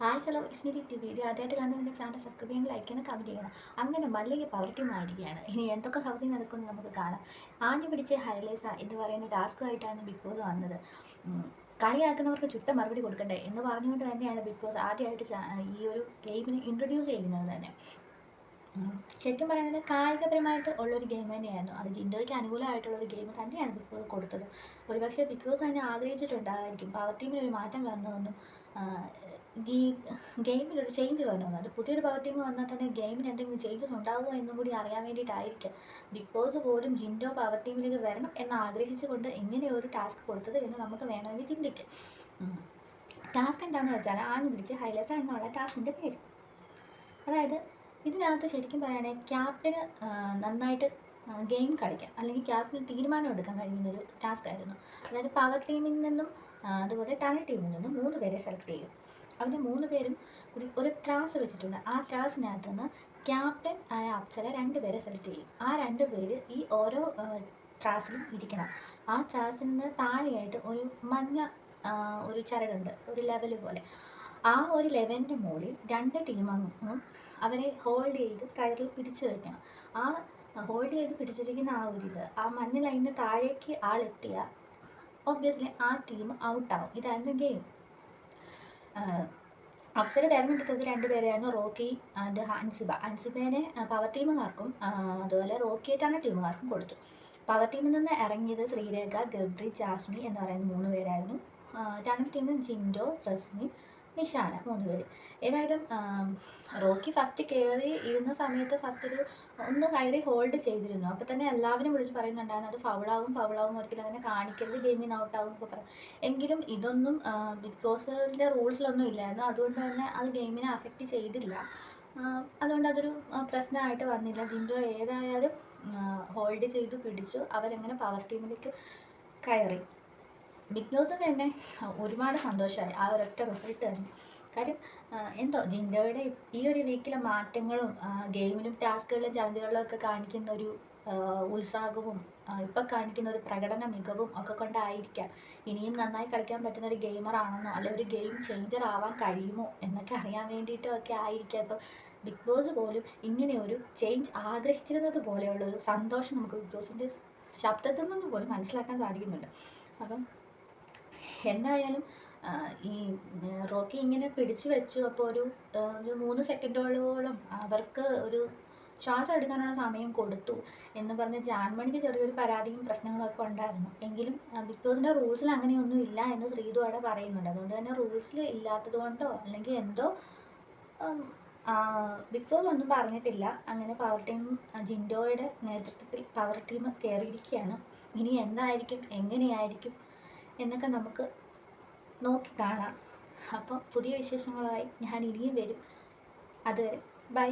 Hi hello Ismiri T V ആദ്യമായിട്ട് കാണുന്ന എന്റെ ചാനൽ സബ്സ്ക്രൈബ് ചെയ്യണം ലൈക്ക് ചെയ്യണം കമന്റ് ചെയ്യണം അങ്ങനെ മല്ലിക പവർ ടീം ഇനി എന്തൊക്കെ ഹൗസിങ് നടക്കുമെന്ന് നമുക്ക് കാണാം ആഞ്ഞു പിടിച്ച ഹൈലൈസ എന്ന് പറയുന്ന ടാസ്കുമായിട്ടാണ് ബിഗ് ബോസ് വന്നത്. കളിയാക്കുന്നവർക്ക് ചുട്ട മറുപടി കൊടുക്കണ്ടേ എന്ന് പറഞ്ഞുകൊണ്ട് തന്നെയാണ് ബിഗ് ബോസ് ആദ്യമായിട്ട് ഈ ഒരു ഗെയിമിനെ ഇൻട്രൊഡ്യൂസ് ചെയ്യുന്നത് തന്നെ. ശരിക്കും പറയുകയാണെങ്കിൽ കായികപരമായിട്ട് ഉള്ളൊരു ഗെയിം തന്നെയായിരുന്നു. അത് ജിൻഡോയ്ക്ക് അനുകൂലമായിട്ടുള്ള ഒരു ഗെയിം തന്നെയാണ് ബിഗ് ബോസ് കൊടുത്തത്. ഒരുപക്ഷെ ബിഗ് ബോസ് തന്നെ ആഗ്രഹിച്ചിട്ടുണ്ടായിരിക്കും. പവർ ടീമിൽ ഒരു മാറ്റം വരണമെന്നും ഈ ഗെയിമിൽ ഗെയിമിലൊരു ചേഞ്ച് വരണമെന്നും. അത് പുതിയൊരു പവർ ടീം വന്നാൽ തന്നെ ഗെയിമിന് എന്തെങ്കിലും ചേഞ്ചസ് ഉണ്ടാകുമോ എന്നും കൂടി അറിയാൻ വേണ്ടിയിട്ടായിരിക്കും ബിഗ് ബോസ് പോലും ജിൻഡോ പവർ ടീമിലേക്ക് വരണം എന്ന് ആഗ്രഹിച്ചുകൊണ്ട് ഇങ്ങനെ ഒരു ടാസ്ക് കൊടുത്തത് എന്ന് നമുക്ക് വേണമെങ്കിൽ ചിന്തിക്കാം. ടാസ്ക് എന്താണെന്ന് വെച്ചാൽ ആഞ്ഞു പിടിച്ച് ഹൈലസ എന്നുള്ള ടാസ്കിന്റെ പേര്. അതായത് ഇതിനകത്ത് ശരിക്കും പറയുകയാണെങ്കിൽ ക്യാപ്റ്റന് നന്നായിട്ട് ഗെയിം കളിക്കാം. അല്ലെങ്കിൽ ക്യാപ്റ്റന് തീരുമാനം എടുക്കാൻ കഴിയുന്ന ഒരു ടാസ്ക് ആയിരുന്നു. അതായത് പവർ ടീമിൽ നിന്നും അതുപോലെ ടണൽ ടീമിൽ നിന്നും മൂന്ന് പേരെ സെലക്ട് ചെയ്യും. അവർ മൂന്ന് പേരും കൂടി ഒരു ത്രാസ് വെച്ചിട്ടുണ്ട്. ആ ത്രാസിനകത്ത് നിന്ന് ക്യാപ്റ്റൻ ആയ അപ്സര രണ്ട് പേരെ സെലക്ട് ചെയ്യും. ആ രണ്ട് പേര് ഈ ഓരോ ത്രാസിലും ഇരിക്കണം. ആ ത്രാസിൽ നിന്ന് താഴെയായിട്ട് ഒരു മഞ്ഞ ഒരു ചരടുണ്ട്. ഒരു ലെവൽ പോലെ. ആ ഒരു ലെവലിന്റെ മുകളിൽ രണ്ട് ടീമംഗും അവരെ ഹോൾഡ് ചെയ്ത് കയറിൽ പിടിച്ചു വയ്ക്കണം ആ ഹോൾഡ് ചെയ്ത് പിടിച്ചിരിക്കുന്ന ആ ഒരു ഇത് ആ മഞ്ഞ ലൈനിന് താഴേക്ക് ആളെത്തിയ ഒബ്വിയസ്ലി ആ ടീം ഔട്ടാവും ഇതായിരുന്നു ഗെയിം അപ്സര തിരഞ്ഞെടുത്തത് രണ്ടുപേരെയായിരുന്നു റോക്കി ആൻഡ് ഹൻസിബ ഹൻസിബേനെ പവർ ടീമുകാർക്കും അതുപോലെ റോക്കിയായിട്ടാണ് ടീമുകാർക്കും കൊടുത്തു പവർ ടീമിൽ നിന്ന് ഇറങ്ങിയത് ശ്രീരേഖ ഗബ്രി ജാസ്മി എന്ന് പറയുന്ന മൂന്ന് പേരായിരുന്നു. രണ്ട് ടീമിൽ ജിൻഡോ റസ്മി നിഷാന മൂന്ന് ഏതായാലും റോക്കി ഫസ്റ്റ് കയറി ഇരുന്ന സമയത്ത് ഫസ്റ്റ് ഒരു ഒന്ന് കയറി ഹോൾഡ് ചെയ്തിരുന്നു. അപ്പോൾ തന്നെ എല്ലാവരും വിളിച്ച് പറയുന്നുണ്ടായിരുന്നു അത് ഫൗളാവും ഫൗളാവും ഒരിക്കലും അങ്ങനെ കാണിക്കരുത് ഗെയിമിൽ നിന്ന് ഔട്ടാവും എന്നൊക്കെ പറയും എങ്കിലും ഇതൊന്നും ബിഗ് ബോസിന്റെ റൂൾസിലൊന്നും ഇല്ലായിരുന്നു. അതുകൊണ്ട് തന്നെ അത് ഗെയിമിനെ അഫക്റ്റ് ചെയ്തില്ല. അതുകൊണ്ട് അതൊരു പ്രശ്നമായിട്ട് വന്നില്ല. ജിൻഡോ ഏതായാലും ഹോൾഡ് ചെയ്തു പിടിച്ചു. അവരങ്ങനെ പവർ ടീമിലേക്ക് കയറി. ബിഗ് ബോസിന് തന്നെ ഒരുപാട് സന്തോഷമായി. ആ ഒരൊറ്റ റിസൾട്ട് തന്നെ. കാര്യം എന്തോ ജിൻഡോയുടെ ഈ ഒരു വീക്കിലെ മാറ്റങ്ങളും ഗെയിമിലും ടാസ്കുകളിലും ചലഞ്ചുകളിലും ഒക്കെ കാണിക്കുന്ന ഒരു ഉത്സാഹവും ഇപ്പം കാണിക്കുന്ന ഒരു പ്രകടന മികവും ഒക്കെ കൊണ്ടായിരിക്കാം. ഇനിയും നന്നായി കളിക്കാൻ പറ്റുന്ന ഒരു ഗെയിമർ ആണെന്നോ അല്ലെങ്കിൽ ഒരു ഗെയിം ചേഞ്ചർ ആവാൻ കഴിയുമോ എന്നൊക്കെ അറിയാൻ വേണ്ടിയിട്ടും ഒക്കെ ആയിരിക്കാം. ഇപ്പം ബിഗ് ബോസ് പോലും ഇങ്ങനെ ഒരു ചേഞ്ച് ആഗ്രഹിച്ചിരുന്നത് പോലെയുള്ള ഒരു സന്തോഷം നമുക്ക് ബിഗ് ബോസിന്റെ ശബ്ദത്തിൽ നിന്ന് പോലും മനസ്സിലാക്കാൻ സാധിക്കുന്നുണ്ട്. അപ്പം എന്തായാലും ഈ റോക്കി ഇങ്ങനെ പിടിച്ചു വെച്ചു. അപ്പോൾ ഒരു ഒരു മൂന്ന് സെക്കൻഡോളോളം അവർക്ക് ഒരു ശ്വാസം എടുക്കാനുള്ള സമയം കൊടുത്തു എന്ന് പറഞ്ഞ് ജാൻമണിക്ക് ചെറിയൊരു പരാതിയും പ്രശ്നങ്ങളൊക്കെ ഉണ്ടായിരുന്നു. എങ്കിലും ബിഗ് ബോസിന്റെ റൂൾസിൽ അങ്ങനെയൊന്നും ഇല്ല എന്ന് ശ്രീതു അവിടെ പറയുന്നുണ്ട്. അതുകൊണ്ട് തന്നെ റൂൾസിൽ ഇല്ലാത്തത് കൊണ്ടോ അല്ലെങ്കിൽ എന്തോ ബിഗ് ബോസ് ഒന്നും പറഞ്ഞിട്ടില്ല. അങ്ങനെ പവർ ടീം ജിൻഡോയുടെ നേതൃത്വത്തിൽ പവർ ടീം കയറിയിരിക്കുകയാണ്. ഇനി എന്തായിരിക്കും? എങ്ങനെയായിരിക്കും? എന്നൊക്കെ നമുക്ക് നോക്കി കാണാം. അപ്പം പുതിയ വിശേഷങ്ങളുമായി ഞാൻ ഇനിയും വരും. അതുവരെ ബൈ.